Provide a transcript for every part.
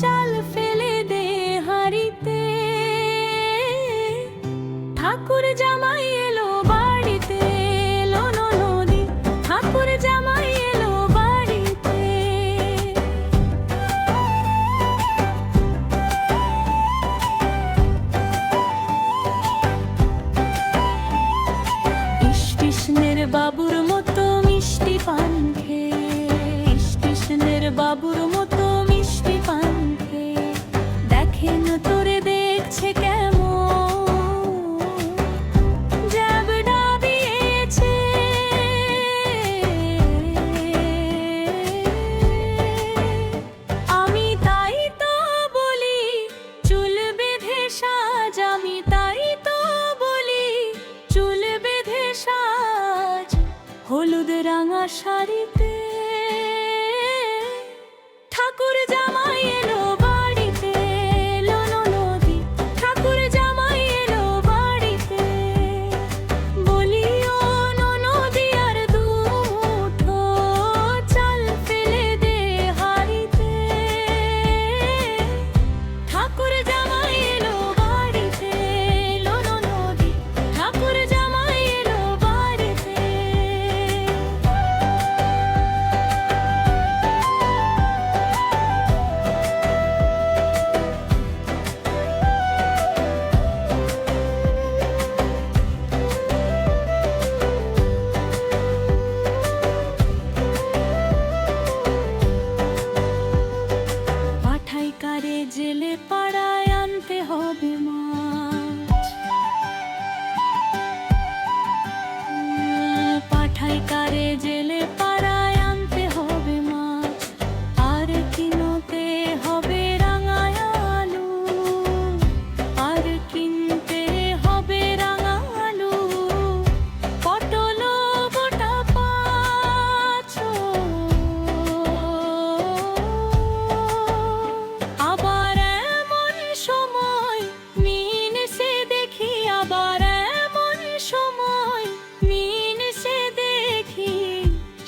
চাল ফেলে দে হারিতে ঠাকুর জামাই এলো বাড়িতে এলো নদী ঠাকুর জামাই এলো বাড়িতে। ইষ্টিষ্ণের বাবুর মতো মিষ্টি পান খেয়ে। ইষ্টিষ্ণের বাবুর হলুদ রাঙা শাড়িতে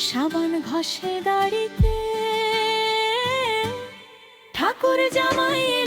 সাবান ঘষে দাড়িতে। ঠাকুর জামাই এলো